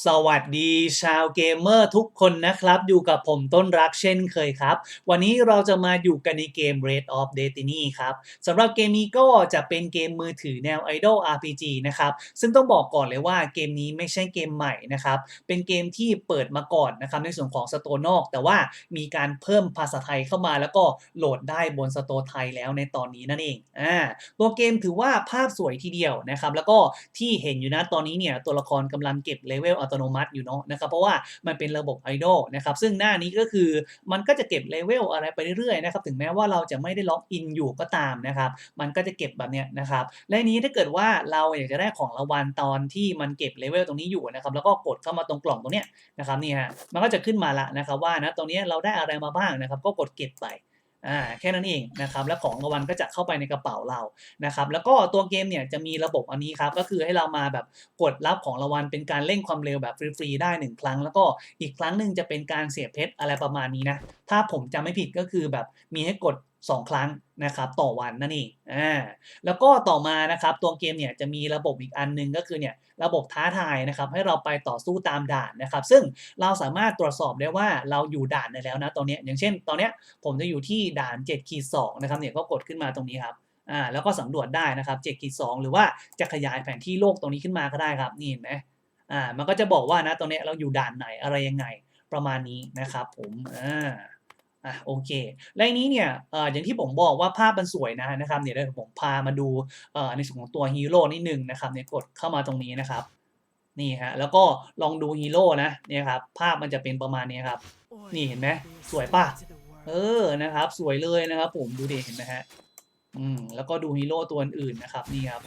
สวัสดีชาวเกมเมอร์ทุกคนนะครับ อยู่กับผมต้นรักเช่นเคยครับ วันนี้เราจะมาอยู่กันในเกม Red of Destiny ครับสำหรับเกมนี้ก็จะเป็นเกมมือถือแนว Idol RPG นะครับซึ่งต้องบอกก่อนเลยว่าเกมนี้ไม่ใช่เกมใหม่นะครับ เป็นเกมที่เปิดมาก่อนนะครับในส่วนของสโตนอก แต่ว่ามีการเพิ่มภาษาไทยเข้ามาแล้วก็โหลดได้บนสโตไทยแล้วในตอนนี้นั่นเองอ่าตัวเกมถือว่าภาพสวยทีเดียวนะครับแล้วก็ที่เห็นอยู่นะตอนนี้เนี่ยตัวละครกำลังเก็บเลเวลอัตโนมัติอยู่เนาะนะครับเพราะว่ามันเป็นระบบไอดอลนะครับซึ่งหน้านี้ก็คือมันก็จะเก็บเลเวลอะไรไปเรื่อยๆนะครับถึงแม้ว่าเราจะไม่ได้ล็อกอินอยู่ก็ตามนะครับมันก็จะเก็บแบบเนี้ยนะครับและนี้ถ้าเกิดว่าเราอยากจะได้ของรางวัลตอนที่มันเก็บเลเวลตรงนี้อยู่นะครับแล้วก็กดเข้ามาตรงกล่องตรงเนี้ยนะครับนี่ฮะมันก็จะขึ้นมาละนะครับว่านะตรงนี้เราได้อะไรมาบ้างนะครับก็กดเก็บไป อ่าแค่นั้นเองนะครับแล้วของรางวัลก็จะเข้าไปในกระเป๋าเรานะครับแล้วก็ตัวเกมเนี่ยจะมีระบบอันนี้ครับก็คือให้เรามาแบบกดรับของรางวัลเป็นการเร่งความเร็วแบบฟรีๆได้ 1 ครั้ง แล้วก็อีกครั้งหนึ่งจะเป็นการเสียเพชรอะไรประมาณนี้นะถ้าผมจำไม่ผิดก็คือแบบมีให้กด 2 ครั้งนะครับต่อวันนั่นเองอ่าแล้วก็ต่อมานะครับตัวเกมเนี่ยจะมีระบบอีกอันหนึงก็คือเนี่ยระบบท้าทายนะครับให้เราไปต่อสู้ตามด่านนะครับซึ่งเราสามารถตรวจสอบได้ว่าเราอยู่ด่านไหนแล้วนะตอนนี้อย่างเช่น ตอนนี้ผมจะอยู่ที่ด่าน7ขีด2นะครับเนี่ยก็กดขึ้นมาตรงนี้ครับอ่าแล้วก็สำรวจได้นะครับ7ขีด2หรือว่าจะขยายแผนที่โลกตรงนี้ขึ้นมาก็ได้ครับนี่เห็นไหมอ่ามันก็จะบอกว่านะตรงเนี้เราอยู่ด่านไหนอะไรยังไงประมาณนี้นะครับผมอ่า อะโอเคและอันนี้เนี่ยเอ่ออย่างที่ผมบอกว่าภาพมันสวยนะนะครับเดี๋ยวเดี๋ยวผมพามาดูเอ่อในส่วนของตัวฮีโร่นิดนึงนะครับเนี่ยกดเข้ามาตรงนี้นะครับนี่ฮะแล้วก็ลองดูฮีโร่นะเนี่ยครับภาพมันจะเป็นประมาณนี้ครับนี่เห็นไหมสวยป่ะเออนะครับ สวยเลยนะครับ ผมดูดิเห็นไหมฮะอืมแล้วก็ดูฮีโร่ตัวอื่นๆนะครับนี่ครับ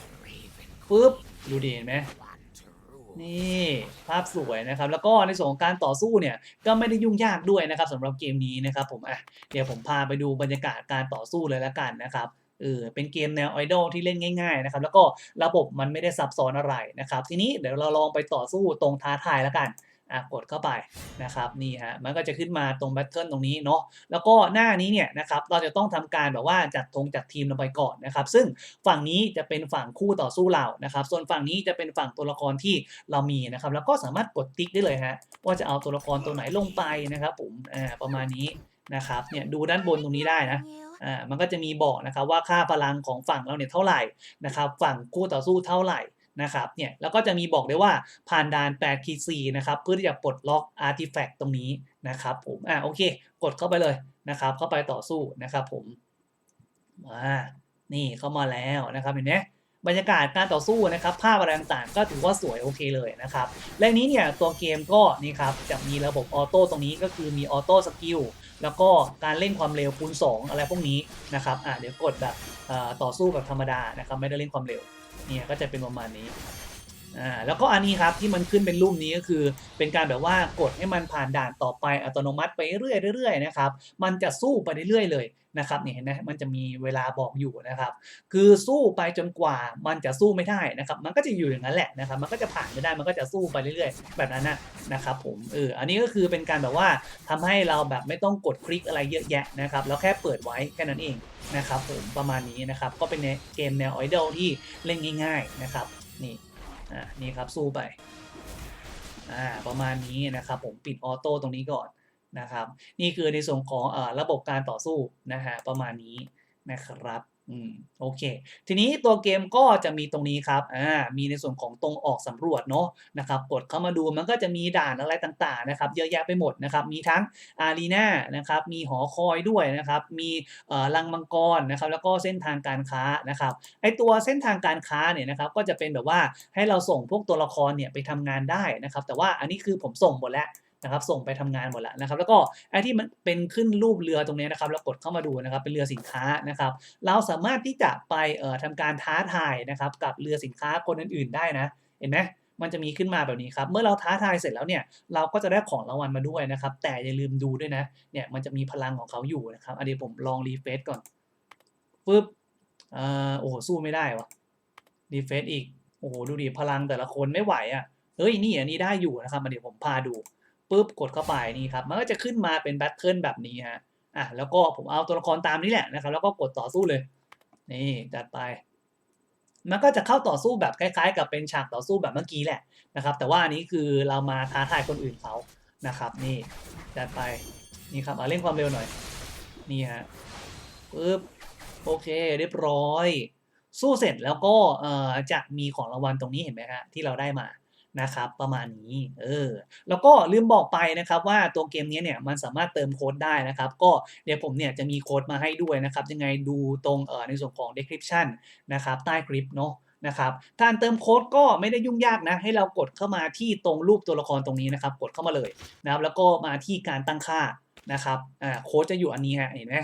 ปึ๊บดูดิเห็นไหม นี่ภาพสวยนะครับ แล้วก็ในส่วนของการต่อสู้เนี่ยก็ไม่ได้ยุ่งยากด้วยนะครับสำหรับเกมนี้นะครับผมอะเดี๋ยวผมพาไปดูบรรยากาศการต่อสู้เลยละกันนะครับเออเป็นเกมแนวไอดอลที่เล่นง่ายๆนะครับแล้วก็ระบบมันไม่ได้ซับซ้อนอะไรนะครับ ทีนี้เดี๋ยวเราลองไปต่อสู้ตรงท้าทายแล้วกัน อะกดเข้าไปนะครับนี่ฮะมันก็จะขึ้นมาตรงแบทเทิลตรงนี้เนาะแล้วก็หน้านี้เนี่ยนะครับเราจะต้องทำการแบบว่าจัดธงจัดทีมลงไปก่อนนะครับ ซึ่งฝั่งนี้จะเป็นฝั่งคู่ต่อสู้เรานะครับ ส่วนฝั่งนี้จะเป็นฝั่งตัวละครที่เรามีนะครับ แล้วก็สามารถกดติ๊กได้เลยฮะว่าจะเอาตัวละครตัวไหนลงไปนะครับผมอ่าประมาณนี้นะครับเนี่ยดูด้านบนตรงนี้ได้นะอ่ามันก็จะมีบอกนะครับว่าค่าพลังของฝั่งเราเนี่ยเท่าไหร่นะครับ ฝั่งคู่ต่อสู้เท่าไหร่ นะครับเนี่ยแล้วก็จะมีบอกเลยว่าผ่านด่าน8คีซีนะครับเพื่อที่จะปลดล็อกอาร์ติแฟกต์ตรงนี้นะครับผมอ่าโอเค กดเข้าไปเลยนะครับ เข้าไปต่อสู้นะครับผมอ่านี่เข้ามาแล้วนะครับเห็นไหมบรรยากาศการต่อสู้นะครับภาพอะไรต่างๆก็ถือว่าสวยโอเคเลยนะครับและนี้เนี่ยตัวเกมก็นี่ครับจะมีระบบออโต้ตรงนี้ก็คือมีออโต้สกิลแล้วก็การเล่นความเร็วคูณ2 อะไรพวกนี้นะครับอะเดี๋ยวกดแบบต่อสู้แบบธรรมดานะครับไม่ได้เล่นความเร็ว เนี่ยก็จะเป็นประมาณนี้ อ่าแล้วก็อันนี้ครับที่มันขึ้นเป็นรูปนี้ก็คือ เป็นการแบบว่ากดให้มันผ่านด่านต่อไปอัตโนมัติไปเรื่อยๆเรื่อยๆนะครับมันจะสู้ไปเรื่อยๆเลยนะครับเนี่ยเห็นไหมมันจะมีเวลาบอกอยู่นะครับ คือสู้ไปจนกว่ามันจะสู้ไม่ได้นะครับ มันก็จะอยู่อย่างนั้นแหละนะครับ มันก็จะผ่านไม่ได้มันก็จะสู้ไปเรื่อยๆ แบบนั้นนะนะครับผมเอออันนี้ก็คือเป็นการแบบว่าทำให้เราแบบไม่ต้องกดคลิกอะไรเยอะแยะนะครับแล้วแค่เปิดไว้แค่นั้นเองนะครับผมประมาณนี้นะครับก็เป็นเกมแนวไอดอลที่เล่นง่าย ๆนะครับนี่ อ่านี่ครับสู้ไปอ่าประมาณนี้นะครับผมปิดออโต้ตรงนี้ก่อนนะครับ นี่คือในส่วนของอระบบการต่อสู้นะฮะประมาณนี้นะครับ อืมโอเค ทีนี้ตัวเกมก็จะมีตรงนี้ครับอ่ามีในส่วนของตรงออกสำรวจเนาะนะครับกดเข้ามาดูมันก็จะมีด่านอะไรต่างๆนะครับเยอะแยะไปหมดนะครับมีทั้งอารีนานะครับมีหอคอยด้วยนะครับมีเอ่อลังมังกรนะครับแล้วก็เส้นทางการค้านะครับไอตัวเส้นทางการค้าเนี่ยนะครับก็จะเป็นแบบว่าให้เราส่งพวกตัวละครเนี่ยไปทำงานได้นะครับแต่ว่าอันนี้คือผมส่งหมดแล้ว นะครับส่งไปทำงานหมดแล้วนะครับแล้วก็ไอ้ที่มันเป็นขึ้นรูปเรือตรงนี้นะครับเรากดเข้ามาดูนะครับเป็นเรือสินค้านะครับเราสามารถที่จะไปเอ่อทำการท้าทายนะครับกับเรือสินค้าคนอื่น ๆ ได้นะเห็นไหมมันจะมีขึ้นมาแบบนี้ครับ เมื่อเราท้าทายเสร็จแล้วเนี่ย เราก็จะได้ของรางวัลมาด้วยนะครับ แต่อย่าลืมดูด้วยนะ เนี่ยมันจะมีพลังของเขาอยู่นะครับอันนี้ผมลองรีเฟซก่อนปึ๊บอ่าโอ้โหสู้ไม่ได้วะรีเฟซอีก โอ้โหดูดิพลังแต่ละคนไม่ไหวอะ เฮ้ยนี่อันนี้ได้อยู่นะครับมาเดี๋ยวผมพาดู ปุ๊บกดเข้าไปนี่ครับมันก็จะขึ้นมาเป็นแบทเทิลแบบนี้ฮะอะแล้วก็ผมเอาตัวละครตามนี้แหละนะครับ แล้วก็กดต่อสู้เลย นี่จัดไป มันก็จะเข้าต่อสู้แบบคล้าย ๆ กับเป็นฉากต่อสู้แบบเมื่อกี้แหละนะครับ แต่ว่าอันนี้คือเรามาท้าทายคนอื่นเขานะครับ นี่จัดไปนี่ครับเอาเร่งความเร็วหน่อย นี่ฮะปึ๊บโอเคเรียบร้อย สู้เสร็จแล้วก็เอ่อจะมีของรางวัลตรงนี้เห็นไหมฮะที่เราได้มา นะครับประมาณนี้เออแล้วก็ลืมบอกไปนะครับว่าตัวเกมนี้เนี่ยมันสามารถเติมโค้ดได้นะครับ ก็เดี๋ยวผมเนี่ยจะมีโค้ดมาให้ด้วยนะครับยังไงดูตรงเอ่อในส่วนของ description นะครับใต้คลิปเนาะนะครับการเติมโค้ดก็ไม่ได้ยุ่งยากนะ ให้เรากดเข้ามาที่ตรงรูปตัวละครตรงนี้นะครับ กดเข้ามาเลยนะครับ แล้วก็มาที่การตั้งค่านะครับอ่าโค้ดจะอยู่อันนี้ฮะเห็นไหม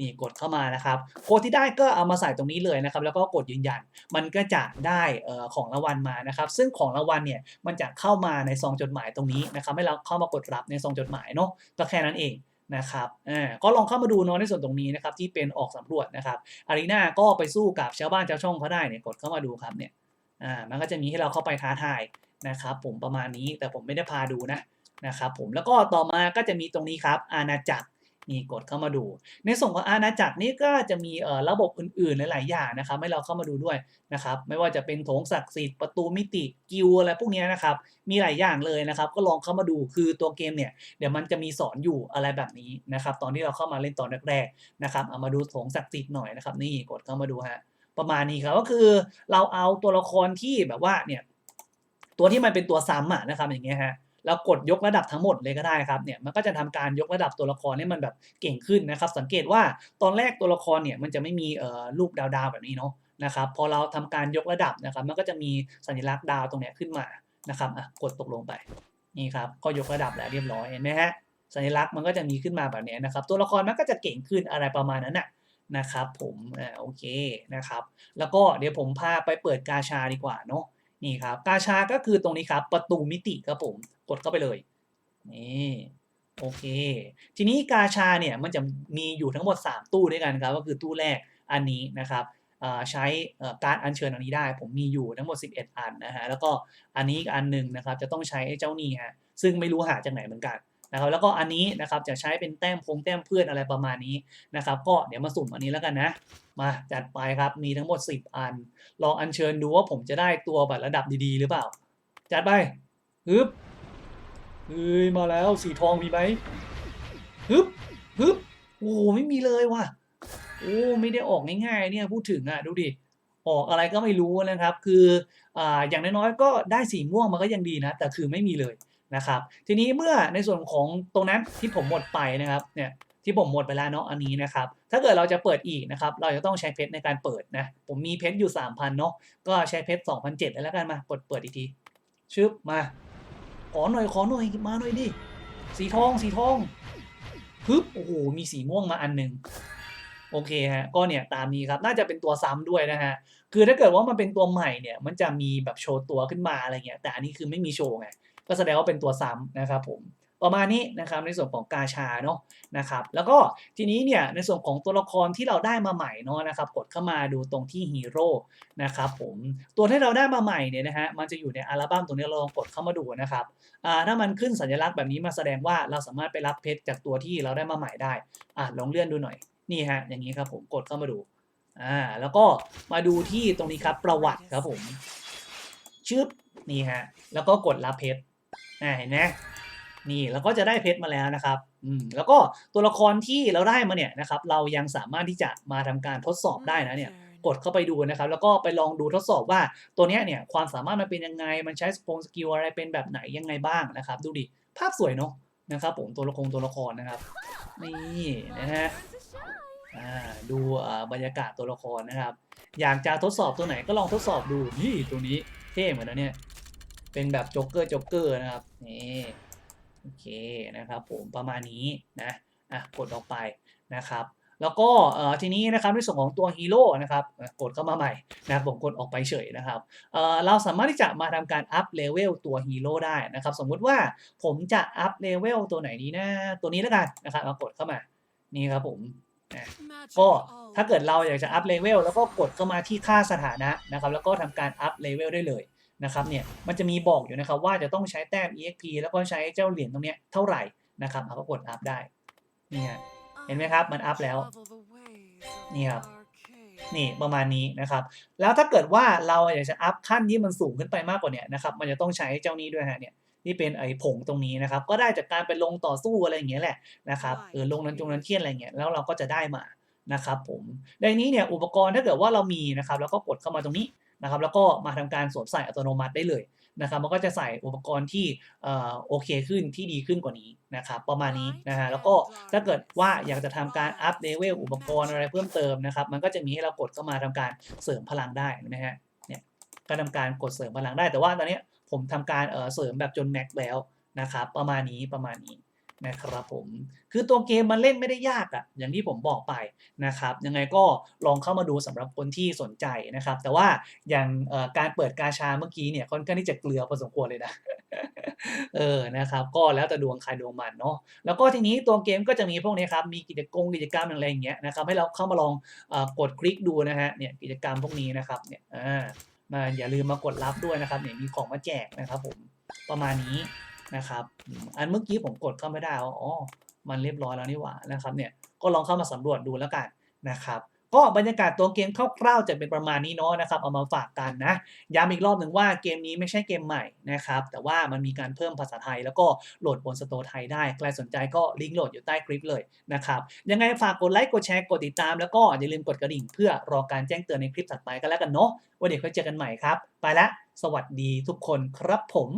นี่กดเข้ามานะครับโค้ดที่ได้ก็เอามาใส่ตรงนี้เลยนะครับ แล้วก็กดยืนยัน มันก็จะได้ของรางวัลมานะครับ ซึ่งของรางวัลเนี่ยมันจะเข้ามาในซองจดหมายตรงนี้นะครับ ให้เราเข้ามากดรับในซองจดหมายเนาะก็แค่นั้นเองนะครับอ่าก็ลองเข้ามาดูเนาะในส่วนตรงนี้นะครับที่เป็นออกสำรวจนะครับอารีนาก็ไปสู้กับชาวบ้านชาวช่องเขาได้เนี่ยกดเข้ามาดูครับเนี่ยอ่ามันก็จะมีให้เราเข้าไปท้าทายนะครับผมประมาณนี้แต่ผมไม่ได้พาดูนะนะครับผมแล้วก็ต่อมาก็จะมีตรงนี้ครับอาณาจักร นี่กดเข้ามาดู ในส่วนของอาณาจักรนี้ก็จะมีระบบอื่นๆ หลาย ๆ อย่างนะครับให้เราเข้ามาดูด้วยนะครับไม่ว่าจะเป็นโถงศักดิ์สิทธิ์ประตูมิติกิลอะไรพวกนี้นะครับมีหลายอย่างเลยนะครับก็ลองเข้ามาดูคือตัวเกมเนี่ยเดี๋ยวมันจะมีสอนอยู่อะไรแบบนี้นะครับตอนที่เราเข้ามาเล่นตอนแรกๆนะครับเอามาดูโถงศักดิ์สิทธิ์หน่อยนะครับนี่กดเข้ามาดูฮะประมาณนี้ครับก็คือเราเอาตัวละครที่แบบว่าเนี่ยตัวที่มันเป็นตัวซ้ำอะนะครับอย่างเงี้ยฮะ แล้วกดยกระดับทั้งหมดเลยก็ได้ครับเนี่ยมันก็จะทำการยกระดับตัวละครให้มันแบบเก่งขึ้นนะครับ สังเกตว่าตอนแรกตัวละครเนี่ยมันจะไม่มีเอ่อรูปดาวๆแบบนี้เนาะนะครับพอเราทำการยกระดับนะครับ มันก็จะมีสัญลักษณ์ดาวตรงเนี้ยขึ้นมานะครับอะกดตกลงไปนี่ครับก็ยกระดับแล้วเรียบร้อยเห็นไหมฮะสัญลักษณ์มันก็จะมีขึ้นมาแบบนี้นะครับ ตัวละครมันก็จะเก่งขึ้นอะไรประมาณนั้นน่ะนะครับผมอ่าโอเคนะครับ แล้วก็เดี๋ยวผมพาไปเปิดกาชาดีกว่าเนาะ นี่ครับกาชาก็คือตรงนี้ครับประตูมิติครับผมกดเข้าไปเลยนี่โอเค ทีนี้กาชาเนี่ยมันจะมีอยู่ทั้งหมด 3 ตู้ด้วยกันครับ ก็คือตู้แรกอันนี้นะครับใช้การอัญเชิญอันนี้ได้ ผมมีอยู่ทั้งหมด 11 อันนะฮะแล้วก็อันนี้อีกอันหนึ่งนะครับจะต้องใช้เจ้านี่ฮะซึ่งไม่รู้หาจากไหนเหมือนกัน นะครับแล้วก็อันนี้นะครับจะใช้เป็นแต้มพงแต้มเพื่อนอะไรประมาณนี้นะครับก็เดี๋ยวมาสุ่มอันนี้แล้วกันนะ มาจัดไปครับมีทั้งหมด 10 อัน ลองอัญเชิญดูว่าผมจะได้ตัวแบบระดับดีๆ หรือเปล่า จัดไปฮึบเฮ้ยมาแล้วสีทองมีไหมฮึบฮึบโอ้ไม่มีเลยว่ะโอ้ไม่ได้ออกง่ายๆเนี่ยพูดถึงอะดูดิออกอะไรก็ไม่รู้นะครับ คืออ่าอย่างน้อยๆก็ได้สีม่วงมันก็ยังดีนะ แต่คือไม่มีเลย นะครับ ทีนี้เมื่อในส่วนของตรงนั้นที่ผมหมดไปนะครับเนี่ยที่ผมหมดไปแล้วเนาะอันนี้นะครับ ถ้าเกิดเราจะเปิดอีกนะครับ เราจะต้องใช้เพชรในการเปิดนะ ผมมีเพชรอยู่ 3,000 เนาะก็ใช้เพชร2,007แล้วกันมากดเปิดอีกทีชึบมา ขอหน่อยขอหน่อยมาหน่อยดิสีทองสีทองฮึบโอ้โหมีสีม่วงมาอันหนึ่งโอเคฮะก็เนี่ยตามนี้ครับน่าจะเป็นตัวซ้ำด้วยนะฮะคือถ้าเกิดว่ามันเป็นตัวใหม่เนี่ยมันจะมีแบบโชว์ตัวขึ้นมาอะไรเงี้ยแต่อันนี้คือไม่มีโชว์ไง ก็แสดงว่าเป็นตัวซ้ำนะครับผมประมาณนี้นะครับในส่วนของกาชาเนาะนะครับแล้วก็ทีนี้เนี่ยในส่วนของตัวละครที่เราได้มาใหม่เนาะนะครับกดเข้ามาดูตรงที่ฮีโร่นะครับผมตัวที่เราได้มาใหม่เนี่ยนะฮะมันจะอยู่ในอัลบั้มตรงนี้เราลองกดเข้ามาดูนะครับอ่าถ้ามันขึ้นสัญลักษณ์แบบนี้มาแสดงว่าเราสามารถไปรับเพชรจากตัวที่เราได้มาใหม่ได้อ่าลองเลื่อนดูหน่อยนี่ฮะอย่างนี้ครับผมกดเข้ามาดูอ่าแล้วก็มาดูที่ตรงนี้ครับประวัติครับผมชึบนี่ฮะแล้วก็กดรับเพชร อ่าเห็นไหมนี่แล้วก็จะได้เพชรมาแล้วนะครับอืมแล้วก็ตัวละครที่เราได้มาเนี่ยนะครับ เรายังสามารถที่จะมาทำการทดสอบได้นะเนี่ยกดเข้าไปดูนะครับ แล้วก็ไปลองดูทดสอบว่าตัวเนี้ยเนี่ยความสามารถมันเป็นยังไง มันใช้สปงสกิลอะไรเป็นแบบไหนยังไงบ้างนะครับ ดูดิภาพสวยเนาะนะครับผมตัวละครตัวละครนะครับ นี่นะฮะอ่าดูอ่าบรรยากาศตัวละครนะครับ อยากจะทดสอบตัวไหนก็ลองทดสอบดูนี่ตัวนี้เท่เหมือนนะเนี่ย เป็นแบบโจ๊กเกอร์โจ๊กเกอร์นะครับ นี่โอเคนะครับผมประมาณนี้นะอะกดออกไปนะครับแล้วก็เอ่อทีนี้นะครับในส่วนของตัวฮีโร่นะครับกดเข้ามาใหม่นะผมกดออกไปเฉยนะครับเอ่อเราสามารถที่จะมาทำการอัพเลเวลตัวฮีโร่ได้นะครับสมมุติว่าผมจะอัพเลเวลตัวไหนดีนะตัวนี้แล้วกันนะครับมากดเข้ามานี่ครับผมก็ถ้าเกิดเราอยากจะอัพเลเวลแล้วก็กดเข้ามาที่ค่าสถานะนะครับแล้วก็ทำการอัพเลเวลได้เลย นะครับเนี่ยมันจะมีบอกอยู่นะครับว่าจะต้องใช้แต้ม exp แล้วก็ใช้เจ้าเหรียญตรงเนี้ยเท่าไหร่นะครับเอาก็กดอัพได้เนี่ยเห็นไหมครับมันอัพแล้วนี่ครับนี่ประมาณนี้นะครับ แล้วถ้าเกิดว่าเราอยากจะอัพขั้นที่มันสูงขึ้นไปมากกว่าเนี้ยนะครับมันจะต้องใช้เจ้านี้ด้วยฮะเนี่ยที่เป็นไอ้ผงตรงนี้นะครับ ก็ได้จากการไปลงต่อสู้อะไรอย่างเงี้ยแหละนะครับเออลงนั้นจงนั้นเทียนอะไรเงี้ยแล้วเราก็จะได้มานะครับผมในนี้เนี่ยอุปกรณ์ถ้าเกิดว่าเรามีนะครับ แล้วก็กดเข้ามาตรงนี้ นะครับแล้วก็มาทำการสวมใส่อัตโนมัติได้เลยนะครับมันก็จะใส่อุปกรณ์ที่เอ่อโอเคขึ้นที่ดีขึ้นกว่านี้นะครับประมาณนี้นะฮะแล้วก็ถ้าเกิดว่าอยากจะทำการอัพเลเวลอุปกรณ์อะไรเพิ่มเติมนะครับมันก็จะมีให้เรากดเข้ามาทำการเสริมพลังได้นะฮะเนี่ยก็ทำการกดเสริมพลังได้แต่ว่าตอนนี้ผมทำการเออเสริมแบบจนแม็กแล้วนะครับประมาณนี้ประมาณนี้ นะครับผมคือตัวเกมมันเล่นไม่ได้ยากอะ่ะอย่างที่ผมบอกไปนะครับยังไงก็ลองเข้ามาดูสำหรับคนที่สนใจนะครับ แต่ว่าอย่างการเปิดกาชาเมื่อกี้เนี่ยค่อนข้างที่จะเกลือพอสมควรเลยนะเออนะครับก็แล้วแต่ดวงใครดวงมันเนาะแล้วก็ทีนี้ตัวเกมก็จะมีพวกนี้ครับมีกิจกรรมกิจกรรมอะไรอย่างเงี้ยนะครับให้เราเข้ามาลองอกดคลิกดูนะฮะเนี่ยกิจกรรมพวกนี้นะครับเนี่ยอ่ามาอย่าลืมมากดรับด้วยนะครับเนี่ยมีของมาแจกนะครับผมประมาณนี้ นะครับ อันเมื่อกี้ผมกดเข้าไม่ได้อ๋อ มันเรียบร้อยแล้วนี่หว่านะครับเนี่ย ก็ลองเข้ามาสำรวจดูแล้วกันนะครับก็บรรยากาศตัวเกมคร่าวๆจะเป็นประมาณนี้เนาะนะครับเอามาฝากกันนะย้ำอีกรอบหนึ่งว่าเกมนี้ไม่ใช่เกมใหม่นะครับแต่ว่ามันมีการเพิ่มภาษาไทย แล้วก็โหลดบนสโตร์ไทยได้ใครสนใจก็ลิงก์โหลดอยู่ใต้คลิปเลยนะครับยังไงฝากกดไลค์กดแชร์กดติดตาม แล้วก็อย่าลืมกดกระดิ่งเพื่อรอการแจ้งเตือนในคลิปถัดไปกันแล้วกันเนาะวันเดี๋ยวค่อยเจอกันใหม่ครับ ไปละสวัสดีทุกคนครับผม